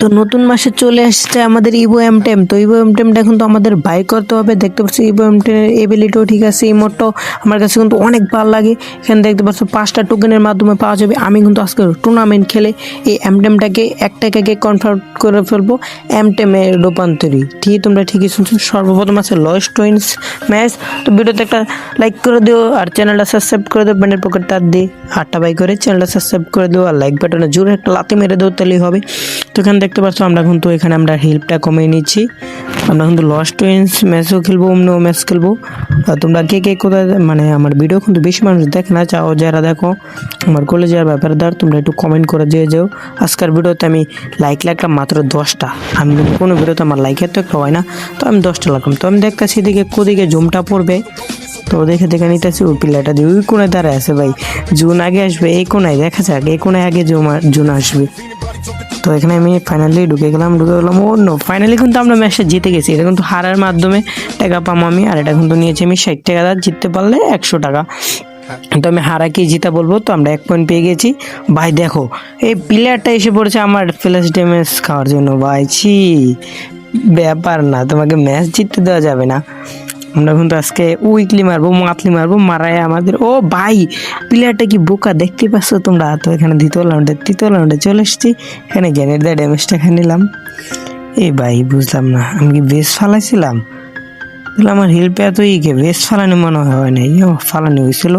তো নতুন মাসে চলে আসছে আমাদের ইভো এম টেম তো ইভো এম টেমটা এখন তো আমাদের বাই করতে হবে। দেখতে পাচ্ছি ইভো এম টেমের এবিলিটিও ঠিক আছে ইমোটটাও আমার কাছে কিন্তু অনেক ভালো লাগে। এখানে দেখতে পাচ্ছ পাঁচটা টোকেনের মাধ্যমে পাওয়া যাবে। আমি কিন্তু আজকে টুর্নামেন্ট খেলে এই এম টেমটাকে এক টাকাকে কনভার্ট করে ফেলব এম টেমে রূপান্তরী। ঠিক, তোমরা ঠিকই শুনছো। সর্বপ্রথম আছে লস টুইন্স ম্যাচ তো ভিডিওতে একটা লাইক করে দিও আর চ্যানেলটা সাবস্ক্রাইব করে দিও। ব্যান্ডের পকেট তার দিয়ে আটটা বাই করে চ্যানেলটা সাবস্ক্রাইব করে দিও। আর লাইক বাটনে জোরে একটা লাথি মেরে দিও, তাহলেই হবে। তো এখানে দেখতে পাচ্ছ, আমরা কিন্তু এখানে আমরা হেল্পটা কমিয়ে নিচ্ছি। আমরা কিন্তু লস্ট টুইন্স ম্যাচও খেলব, অন্য ম্যাচ খেলব। আর তোমরা কে কে কোথায় মানে আমার ভিডিও কিন্তু বেশি মানুষ দেখে না, চাও যারা দেখো, আমার কলেজের ব্যাপারদার তোমরা একটু কমেন্ট করে দিয়ে যাও। আজকের ভিডিওতে আমি লাইক লাগলাম মাত্র দশটা। আমি কোনো ভিডিওতে আমার লাইকের তো একটা হয় না, তো আমি দশটা লাগলাম। তো আমি দেখতেছি এদিকে কোদিকে জুমটা পড়বে। তো দেখে দেখে নিতেছি, ওই পিলাটা দিয়ে ওই কোনায় দাঁড়ায় আছে ভাই। জুন আগে আসবে, এই কোনায় দেখা যাক, এই কোনায় আগে জুন আসবে। তো এখানে আমি ফাইনালি ঢুকে গেলাম ঢুকে গেলাম। নো ফাইনালি কিন্তু আমরা ম্যাচটা জিতে গেছি। এটা কিন্তু হারার মাধ্যমে টাকা পাম আমি, আর এটা কিন্তু নিয়েছি আমি ষাট টাকা। জিততে পারলে একশো টাকা। তো আমি হারাকে জিতা বলব? তো আমরা এক পয়েন্ট পেয়ে গেছি। ভাই, দেখো, এই প্লেয়ারটা এসে পড়েছে আমার প্লাস ড্যামেজ খাওয়ার জন্য। ভাই, ছি, ব্যাপার না, তোমাকে ম্যাচ জিততে দেওয়া যাবে না। আমরা কিন্তু আজকে উইকলি মারবো মাতলি মারবো মারায় আমাদের, ও ভাই প্লেয়ারটা কি বোকা? দেখতে পাচ্ছ তোমরা? তো এখানে দ্বিতীয় রাউন্ডে তৃতীয় রাউন্ডে চলে এসেছি। এখানে গ্যানের দেয় ড্যামেজটা খেয়ে নিলাম। এই ভাই, বুঝলাম না, আমি কি বেশ ফালাইছিলাম? তাহলে আমার হিল পে এত ইকে বেশ ফালানি মনে হয় নাই? ও, ফালানি হয়েছিল।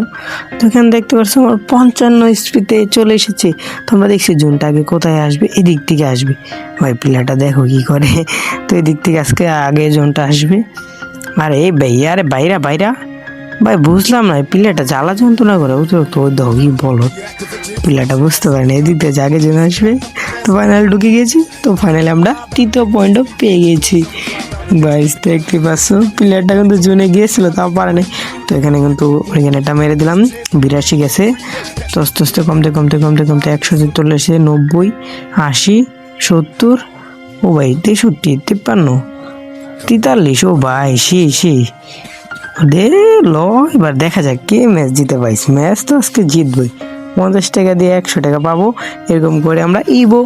তো এখানে দেখতে পাচ্ছ আমার পঞ্চান্ন স্পিতে চলে এসেছি। তোমরা দেখছি জুনটা আগে কোথায় আসবে? এদিক থেকে আসবে। ভাই প্লেয়ারটা দেখো কি করে। তো এদিক থেকে আজকে আগে জোনটা আসবে। আরে এই ভাই আরে বাইরা বাইরা ভাই, বুঝলাম না পিলাটা জ্বালা যন্ত্রণা করে বুঝলো তো কি বলো? পিলাটা বুঝতে পারে না, এদিক থেকে আগে জন আসবে। তো ফাইনাল ঢুকে গেছি, তো ফাইনালি আমরা তৃতীয় পয়েন্টও পেয়ে গেছি। বাইশ দেখতে পাচ্ছ প্লেয়ারটা কিন্তু জুনে গিয়েছিল, তাও পারে নাই। তো এখানে কিন্তু এখানেটা মেরে দিলাম, বিরাশি গেছে। তো আস্তে আস্তে কমতে কমতে কমতে কমতে একশো চল্লিশে নব্বই, আশি, সত্তর, ও ভাই, তেষট্টি, তিপ্পান্ন। তেতাল্লিশ, ও ভাই সি সি দে ল, এবার দেখা যাক কে ম্যাচ জিতে পাইস ম্যাচ তো আজকে জিতবই। পঞ্চাশ টাকা দিয়ে একশো টাকা পাবো। এরকম করে আমরা ইবো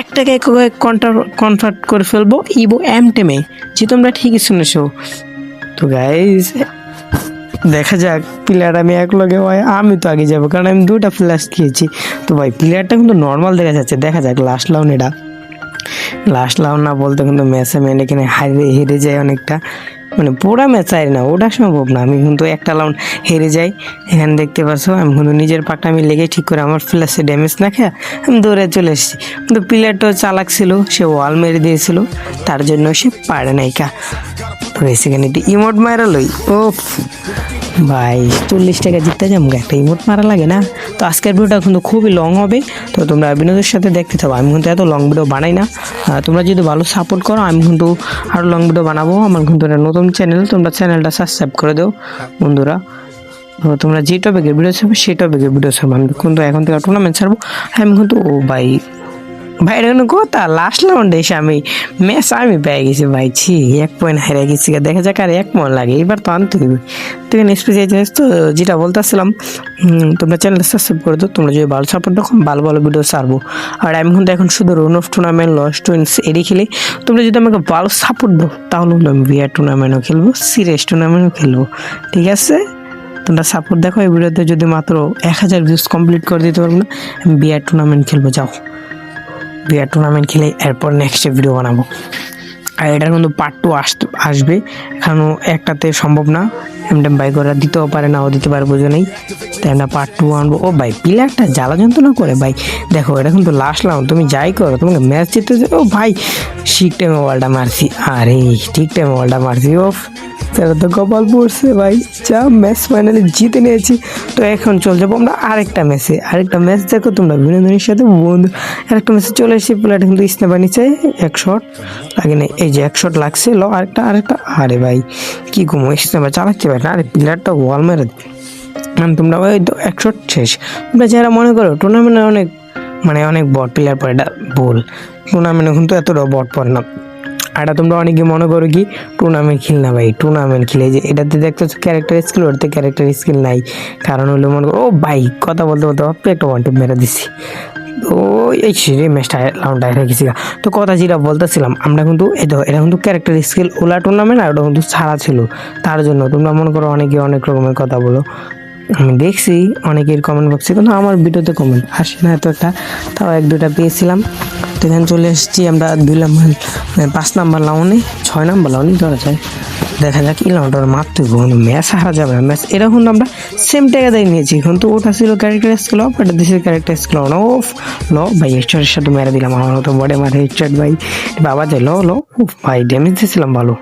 এক টাকায় কনভার্ট করে ফেলব। ইবো এম টেমে যে তোমরা ঠিকই শুনেছো। তো গাইজ দেখা যাক প্লেয়ার আমি এক লগে হয়, আমি তো আগে যাব, কারণ আমি দুটা ফ্ল্যাশ খেয়েছি। তো ভাই প্লেয়ারটা কিন্তু নর্মাল দেখা যাচ্ছে। দেখা যাক লাস্ট লাউন এটা লাস্ট লাউন না বলতে কিন্তু ম্যাচে মেনে কিনে হারে হেরে যায় অনেকটা। মানে পুরা ম্যাচ চাই না, ওটা সম্ভব না। আমি কিন্তু একটা লাউন হেরে যাই। এখানে দেখতে পাচ্ছ আমি কিন্তু নিজের পাকটা আমি লেগে ঠিক করে আমার ফ্ল্যাশে ড্যামেজ না খেয়ে আমি দৌড়ে চলে এসেছি। কিন্তু প্লেয়ারটাও চালাক ছিল, সে ওয়াল মেরে দিয়েছিল, তার জন্য সে পারে নাই কা। তো সেখানে একটি ইমোট মারা লই। ও ভাই, চল্লিশ টাকা জিততে যাব, একটা ইমোট মারা লাগে না? তো আজকের ভিডিওটা কিন্তু খুবই লং হবে। তো তোমরা বিনোদের সাথে দেখতে থাকো। আমি কিন্তু এত লং ভিডিও বানাই না। তোমরা যদি ভালো সাপোর্ট করো, আমি কিন্তু আরও লং ভিডিও বানাবো। আমার কিন্তু একটা নতুন চ্যানেল তোমরা চ্যানেলটা সাবস্ক্রাইব করে দাও, বন্ধুরা। তো তোমরা যে টপিকের ভিডিও ছাড়বে সেই টপিকের ভিডিও ছাড়বো আমি কিন্তু এখন থেকে টুর্নামেন্ট ছাড়বো। আমি কিন্তু, ও ভাই ভাই এটা কোনো কথা? লাস্ট রাউন্ডে এসে আমি। ম্যাচ আমি পেয়ে গেছি ভাই, ছি, এক পয়েন্ট হারিয়ে গেছি দেখা যাক আর এক মন লাগে। এবার তো আনতে হবে তো স্পেশাল তো, যেটা বলতেছিলাম তোমরা চ্যানেল সাবস্ক্রাইব করে দাও, তোমরা যদি ভালো সাপোর্ট দেখো ভালো ভালো ভিডিও ছাড়বো। আর আমি কিন্তু এখন শুধু রন অফ টুর্নামেন্ট লস টুইন্স এডি খেলি। তোমরা যদি আমাকে ভালো সাপোর্ট দাও, তাহলে আমি বিয়ার টুর্নামেন্টও খেলব সিরিয়াস টুর্নামেন্টও খেলব। ঠিক আছে? তোমরা সাপোর্ট দেখো, এই ভিডিওতে যদি মাত্র এক হাজার ভিউজ কমপ্লিট করে দিতে পারব না, আমি বিয়ার টুর্নামেন্ট খেলব, যাও। বিয়ার টুর্নামেন্ট খেলে এরপর নেক্সট ভিডিও বানাবো। আর এটার কিন্তু পার্ট টু আসতে আসবে এখনও একটাতে সম্ভব না। এমডেম বাই করে দিতেও পারে নাও দিতে পারে বুঝে নেই। তাই আমরা পার্ট টু আনব। ও ভাই প্লেয়ারটা জ্বালা যন্ত্রণা করে ভাই। দেখো, এটা কিন্তু লাস্ট লাউন্ড তুমি যাই করো, তোমাকে ম্যাচ জিততে ও ভাই, ঠিক টাইমে বলটা মারছি। আরে, ঠিক টাইমে বলটা মারছি ও তারা তো কপাল পড়ছে ভাই। যা ম্যাচ ফাইনালি জিতে নিয়েছি। তো এখন চল যাব আমরা আরেকটা ম্যাচে আরেকটা ম্যাচ দেখো, তোমরা বিনোদনের সাথে বন্ধু। আরেকটা ম্যাচে চলে এসেছি, প্লেয়ারটা কিন্তু স্ন্যাপার নিচে এক শট লাগে না এই যে এক শট লাগছে। ল, আরেকটা আরেকটা। আরে ভাই, কি ঘুমো স্ন্যাপার চালাচ্ছে ভাই না। আরে প্লেয়ারটা ওয়াল মেরে তোমরা তো এক শট শেষ। তোমরা যারা মনে করো টুর্নামেন্টে অনেক মানে অনেক বট প্লেয়ার পরে এটা বল টুর্নামেন্টে কিন্তু এতটা বট পড়ে না। এটা তোমরা অনেকে মনে করো কি টুর্নামেন্ট খেল না ভাই টুর্নামেন্ট খেলে। যে এটাতে দেখতে ক্যারেক্টার স্কিল ওটাতে ক্যারেক্টার স্কিল নাই। কারণ হলো মনে করো, ও ভাই, কথা বলতে বলতে ভাবতে একটা ওয়ান মেরে দিছি। ও, এই রে ম্যাচটা লাউন্ডাই রেখেছি। তো কথা যেটা বলতেছিলাম, আমরা কিন্তু দেখো, এটা কিন্তু ক্যারেক্টার স্কিল ওলা টুর্নামেন্ট আর ওটা কিন্তু ছাড়া ছিল। তার জন্য তোমরা মনে করো অনেকে অনেক রকমের কথা বলো। আমি দেখছি অনেকের কমেন্ট বক্সে কিন্তু আমার ভিডিওতে কমেন্ট আসে না এত একটা তাও এক দুটা পেয়েছিলাম। তো এখানে চলে এসেছি আমরা দুই নাম্বার মানে পাঁচ নাম্বার লাউনে, ছয় নাম্বার লাউনে ধরা যায়। দেখা যাক এই লাউনটা মারতে কোনো ম্যাচ হারা যাবে না। ম্যাচ এরকম আমরা সেম টাকাতেই নিয়েছি, কিন্তু ওটা ছিল ক্যারেক্টার স্কিল অফ এটা দেশের ক্যারেক্টার স্কিল অন অফ ল ভাই হেডশটের সাথে মেরে দিলাম। আমার মতো বডে মারে হেডশট ভাই। বাবা যে, ল ল ভাই ড্যামেজ দিয়েছিলাম ভালো।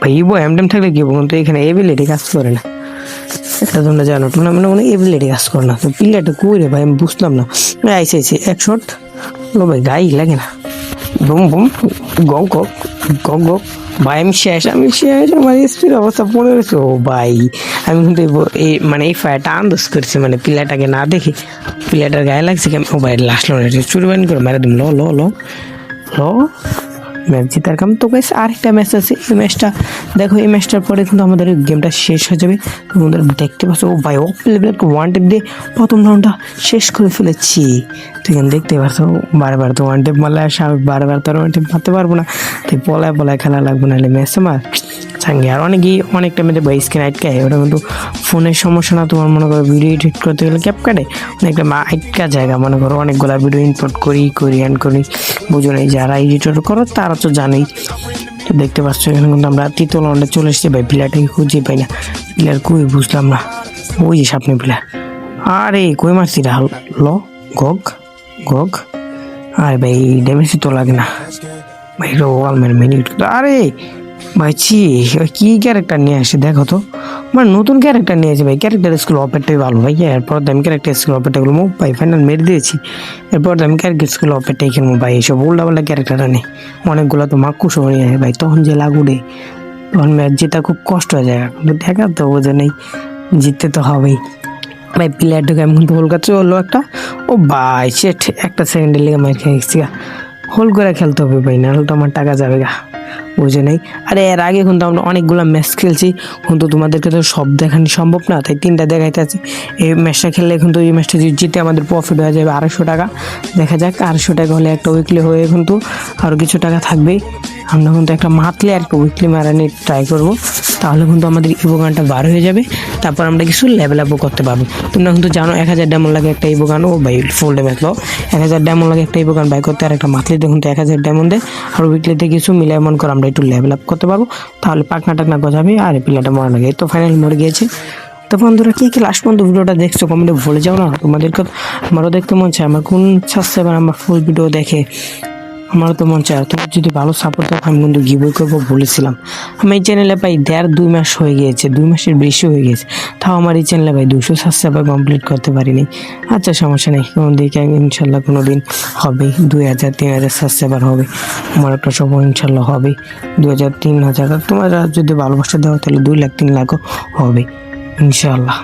ভাই ইবো এমডেম থাকলে কি হব? কিন্তু এখানে এবিলিটি কাজ করে না। এটা তোমরা জানো টুর্নামেন্টে কোনো এবিলিটি কাজ করে না। তো প্লেয়ারটা কই রে ভাই, আমি বুঝলাম না। আইসে আইসে এক শট লো ভাই, গাই লাগে না। বুম বুম গক গক গক গক ভাই, আমি শেষ আমি শেষ, আমার স্পিড অবস্থা পড়ে গেছে। ও ভাই, আমি কিন্তু এই মানে এই ফায়ারটা আন্দাজ করছি মানে প্লেয়ারটাকে না দেখে প্লেয়ারটার গায়ে লাগছে কি আমি- ও ভাই লাস্ট লো চুরি বানি করে মেরে দিম। লো লো লো লো। ম্যাচ জিতার কাম তো গাইস আরেকটা ম্যাচ আছে। এই ম্যাচটা দেখো, এই ম্যাচটার পরে কিন্তু আমাদের গেমটা শেষ হয়ে যাবে। তোমাদের দেখতে পাচ্ছ, ও ভাই, ও লেভেল ওয়ান টেপ দিয়ে প্রথম রাউন্ডটা শেষ করে ফেলেছি। তো এখানে দেখতে পাচ্ছ বারবার তো ওয়ান টেপ মারলে আসে বারবার তো ওয়ান টেপ মারতে পারব না। তাই পলায় পলায় খেলা লাগবে না নাহলে ম্যাচ আমার চাঙ্গে আর অনেকেই অনেকটা মেয়েদের বা স্ক্রিন আটকায় ওটা কিন্তু ফোনের সমস্যা না, তোমার মনে করো ভিডিও এডিট করতে গেলে ক্যাপ কাটে। অনেকটা আটকা জায়গা, মনে করো অনেকগুলো ভিডিও ইনপোর্ট করি করি অ্যান্ড করি। বুঝো নেই, যারা এডিটর করো তারা তো জানেই। তো দেখতে পাচ্ছ, এখানে কিন্তু আমরা তৃতীয় রাউন্ডে চলে এসেছি। ভাই প্লেয়ারটাকে খুঁজে পাই না। প্লেয়ার কই বুঝলাম না। ওই যে সামনে প্লেয়ার আরে, কই মারছি রা? ল গগ গগ। আরে ভাই ড্যামেজ তো লাগে না। ভাই রোয়াল মের মিনিট আরে! ভাই, ছি কি ক্যারেক্টার নিয়ে আসে দেখো তো। মানে নতুন ক্যারেক্টার নিয়ে আসে ভাই ক্যারেক্টার স্কুল অপেরটাই ভালো ভাই এরপর তো আমি ক্যারেক্টার স্কুল অপেরটা গুলো ভাই ফাইনাল মেরে দিয়েছি। এরপর আমি ক্যারেক্টার স্কুল অপেরটাই খেলব ভাই এইসব উল্টা পাল্টা ক্যারেক্টার আনে অনেকগুলো তো মাক্কুস হয়ে যায় ভাই, তখন যে লাগুড়ে তখন ম্যাচ জেতা খুব কষ্ট হয়ে যায়। কিন্তু দেখা তো বোঝে নেই, জিততে তো হবেই। ভাই প্লেয়ারটাকে আমি কিন্তু হোল কাছে হলো একটা, ও ভাই সেট একটা সেকেন্ডের লেগে মার খেয়ে গেছি হোল করে খেলতে হবে ভাই, নাহলে তো আমার টাকা যাবে গা। বুঝে নেই। আর এর আগে কিন্তু আমরা অনেকগুলো ম্যাচ খেলছি, কিন্তু তোমাদেরকে তো সব দেখানো সম্ভব না, তাই তিনটা দেখাইতে আছে। এই ম্যাচটা খেললে কিন্তু এই ম্যাচটা জিতে আমাদের প্রফিট হয়ে যাবে আড়াইশো টাকা। দেখা যাক আড়াইশো টাকা হলে একটা উইকলি হয়ে কিন্তু আরও কিছু টাকা থাকবেই। আমরা কিন্তু একটা মাতলে আর একটা উইকলি মারানি ট্রাই করব। তাহলে কিন্তু আমাদের ইবোগানটা বার হয়ে যাবে। তারপর আমরা কিছু লেভেল আপও করতে পারব। তোমরা কিন্তু জানো, এক হাজার ডায়মন্ড লাগে একটা ইবোগান ও ভাই ফুল ড্যামেজ লো এক হাজার ডায়মন্ড লাগে একটা ইবোগান বাই করতে আর একটা মাতলে দেখুন তো এক হাজার ডায়মন্ড আর উইকলিতে কিছু মিলাই মন করে আমরা একটু লেভেল আপ করতে পারব। তাহলে পাকনা টাকনা গজাবে আর পিলাটা মরা লাগে। তো ফাইনাল মরে গিয়েছে। তো বন্ধুরা, কী কী লাস্ট পর্যন্ত ভিডিওটা দেখছ? কমেন্টে ভুলে যাও না। তোমাদেরকে, আমারও দেখতে মন চায়। আমার কোন সাবস্ক্রাইবার আমার ফুল ভিডিও দেখে? আমারও তো মন চায় তোমার যদি ভালো সাপোর্ট দাও, আমি কিন্তু গিবই করব বলেছিলাম। আমি এই চ্যানেলে ভাই দেড় দুই মাস হয়ে গিয়েছে, দুই মাসের বেশি হয়ে গেছে তাও আমার এই চ্যানেলে ভাই দুশো সাবস্ক্রাইবার কমপ্লিট করতে পারিনি। আচ্ছা সমস্যা নেই কোনো দিকে ইনশাল্লাহ কোনো দিন হবে, দুই হাজার, তিন হাজার সাবস্ক্রাইবার হবে। আমার একটা সময় ইনশাল্লাহ হবে দু হাজার, তিন হাজার। তোমরা যদি ভালোবাসা দাও, তাহলে দুই লাখ, তিন লাখও হবে, ইনশাল্লাহ।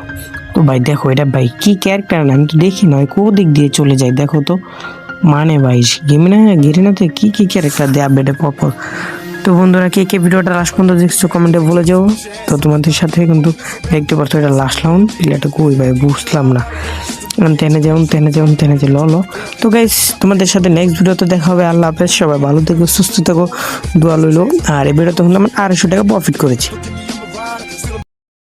তো ভাই দেখো, এটা ভাই কী ক্যারেক্টার না আমি তো দেখি নয়, কোন দিক দিয়ে চলে যায়, দেখো তো। মানে ভাই গেমে না গেরে না তো কি কি ক্যারেক্টার দেয় আপডেটে পর তো বন্ধুরা, কে কে ভিডিওটা লাস্ট পর্যন্ত দেখছ কমেন্টে বলে যাও। তো তোমাদের সাথে কিন্তু দেখতে পারছ, এটা লাস্ট লাউন প্লেয়ারটা কই ভাই, বুঝলাম না। টেনে যেমন তেনে যেমন তেনে যে ল ল। তো গাইস তোমাদের সাথে নেক্সট ভিডিওতে দেখা হবে। আল্লাহ হাফেজ, সবাই ভালো থেকো, সুস্থ থেকো, দোয়া লইলো। আর এই ভিডিওতে আমরা আড়াইশো টাকা প্রফিট করেছি।